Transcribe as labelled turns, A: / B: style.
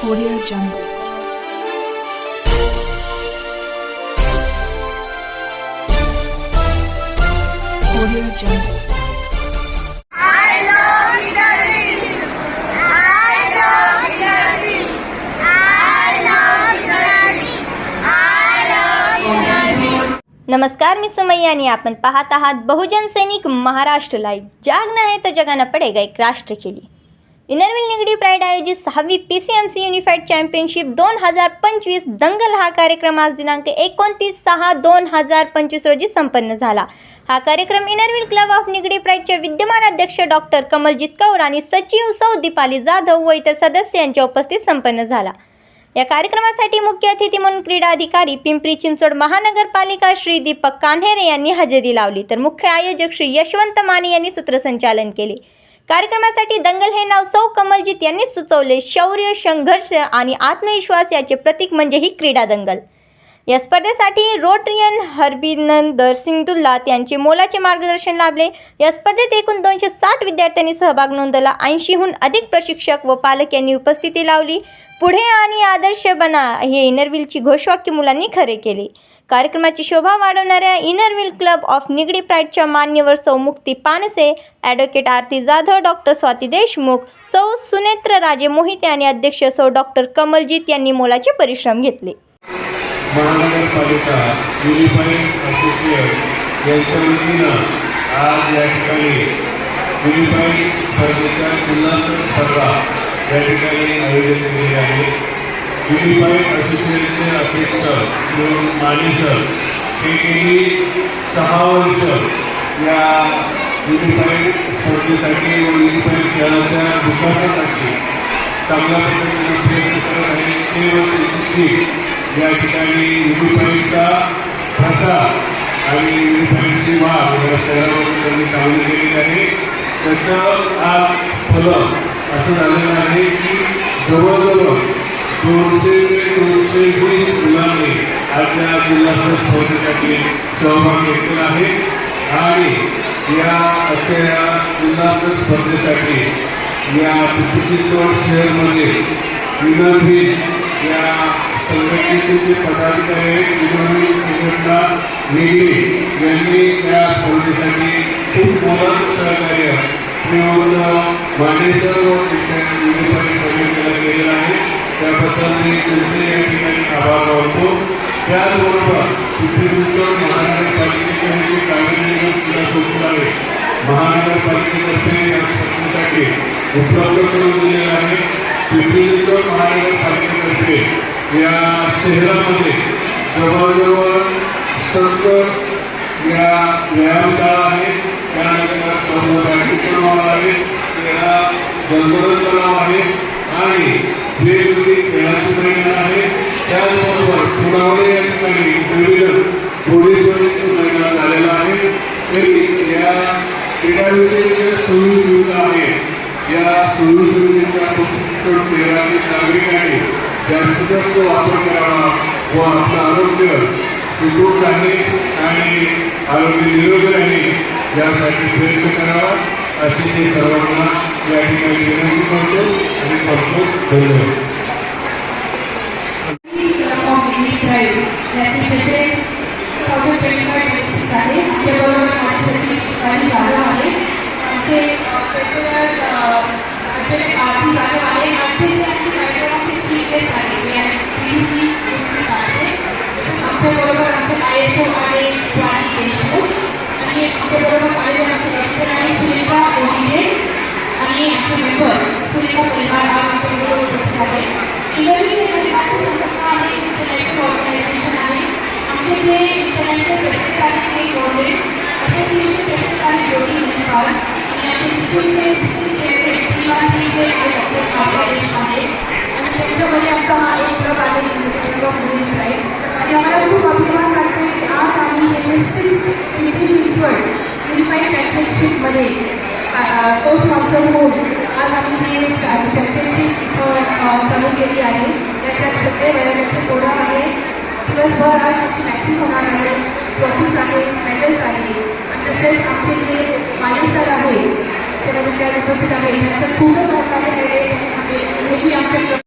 A: Audio Jungle. Audio Jungle.
B: नमस्कार मी सुमय्या आणि आपण पाहत आहात बहुजन सैनिक महाराष्ट्र लाईव्ह जाग नाही तर जगानं पडेगा एक राष्ट्र केली. इनरविल निगडी प्राईड आयोजित सहावी P C M C unified championship दोन हजार पंचवीस दंगल हा कार्यक्रम आज दिनांक एकोणतीस सहा दोन हजार पंचवीस रोजी संपन्न झाला. हा कार्यक्रम Inner Wheel club of Nigdi प्राईडचे विद्यमान अध्यक्ष डॉक्टर कमलजीत कौर आणि सचिव सौ दीपाली जाधव व इतर सदस्य यांच्या उपस्थित संपन्न झाला. या कार्यक्रमासाठी मुख्य अतिथी म्हणून क्रीडा अधिकारी पिंपरी चिंचवड महानगरपालिका श्री दीपक कान्हेरे यांनी हजेरी लावली. तर मुख्य आयोजक श्री यशवंत माने यांनी सूत्रसंचालन केले. कार्यक्रमासाठी दंगल हे नाव सौ कमलजीत यांनीच सुचवले. शौर्य संघर्ष आणि आत्मविश्वास याचे प्रतीक म्हणजे ही क्रीडा दंगल. या स्पर्धेसाठी रोटरियन हरबिनंदर सिंगदुल्लात यांचे मोलाचे मार्गदर्शन लाभले. या स्पर्धेत एकूण दोनशे साठ विद्यार्थ्यांनी सहभाग नोंदवला. ऐंशीहून अधिक प्रशिक्षक व पालक यांनी उपस्थिती लावली. पुढे आणि आदर्श बना हे इनरविलची घोषवाक्य मुलांनी खरे केले. कार्यक्रमाची शोभा वाढवणाऱ्या Inner Wheel club of Nigdi प्राईडच्या मान्यवर सौ मुक्ती पानसे ॲडव्होकेट आरती जाधव डॉक्टर स्वाती देशमुख सौ सुनेत्र राजे मोहिते आणि अध्यक्ष सौ डॉक्टर कमलजीत यांनी मोलाचे परिश्रम घेतले.
C: महानगरपालिका युनिफाईड असोसिएट यांच्या वतीनं आज या ठिकाणी युनिफाईड स्पर्धेच्या जिल्हास्तर स्पर्धा या ठिकाणी आयोजित केलेली आहे. युनिफाईड असोसिएटचे अध्यक्ष श्री माने सर हे गेली सहा वर्ष या युनिफाईड स्पर्धेसाठी व युनिफाईड खेळाच्या विकासासाठी चांगल्या पद्धतीने प्रयत्न करत आहे ते व त्यांची या ठिकाणी युनिफाईडचा ठसा आणि युनिफाईडची वाघ या शहरामध्ये त्यांनी कामगिरी केलेली आहे. त्याचं हा फलं असं झालेलं आहे की जवळजवळ दोनशे ते दोनशे वीस मुलांनी आज या स्पर्धेसाठी सहभाग घेतलेला आहे. आणि या अशा या जिल्हास्तरीय स्पर्धेसाठी या चित्रपट शहरमध्ये विनर्भी या संघटनेचे जे पदाधिकारी आहेत विनर्भी संघटना वेगळी यांनी या स्पर्धेसाठी खूप मोलाचं सहकार्य मिळवून माझे सर्व त्यांच्या युनिफाईड समितीला केलेलं आहे. त्याबद्दल मी त्यांचे या ठिकाणी आभार मानतो. त्याचबरोबर पिंपरी चिंचवड महानगरपालिकेचे हे जे कार्यनिर्वाह क्रीडा संकुल आहे महानगरपालिकेतर्फे या स्पर्धेसाठी उपलब्ध करून दिलेलं आहे. पिंपरी चिंचवड महानगरपालिकेतर्फे या शहरामध्ये जवळजवळ सत्तर या व्यायामशाळा आहेत त्यानंतर चौदा बॅटिंग तलाव आहे त्याला जलतरण तलाव आहे आणि वेगवेगळी खेळाची मैदान आहे त्याचबरोबर पुरावळे या ठिकाणी विविध घोडेस्वारीचं मैदान झालेलं आहे. तरी या क्रीडाविषयी ज्या सोयी सुविधा आहेत या सोयी सुविधेच्या चित्रपट शहरातील नागरिकांनी जास्तीत जास्त वापर करावा व आपलं आरोग्य सुदृढ आहे आणि आरोग्य निरोगी आहे यासाठी प्रयत्न करावा अशी मी सर्वांना या ठिकाणी विनंती करतो आणि करतो धन्यवाद
D: याचे प्रेसिडेंट आहे आमच्याबरोबर माझे सचिव काही आमचे ते झाले. आहे पी डी सी आमच्याबरोबर आमचे आय एस ओ आहे देशमुख. आणि आमच्याबरोबर आलेले आमचे डॉक्टर आहे सुरेखा आणि आमचे मेंबर सुरेखा परिवार आमच्याबरोबर उपस्थित आहे. इंग्रजी हे प्रतिकाची आहे इंटरनॅशनल ऑर्गनायझेशन आहे. आमचे जे इंटरनॅशनल प्रत्येकाने हे असोसिएशन आणि आमचे स्कूलचे आणि त्यांच्यामध्ये एक आहे क्लब आणि आम्हाला खूप अभिमान वाटतो की आज आम्ही हे सिक्स पिंपरी चिंचवड युनिफाईड चॅम्पियनशिपमध्ये तो स्पॉन्सर होऊन आज आम्ही हे। चॅम्पियनशिप चालू केली आहे त्याच्यात सगळे वयोगटचे पोरं आहे दिवसभर आज आमची प्रॅक्टिस होणार आहे ट्रॉफीज आहे मेडल्स आहे तसेच आमचे जे माने सर आहे त्याला विद्यार्थी उपस्थित आहे त्यांचं खूपच सहकार्य आहे नेहमी आमच्या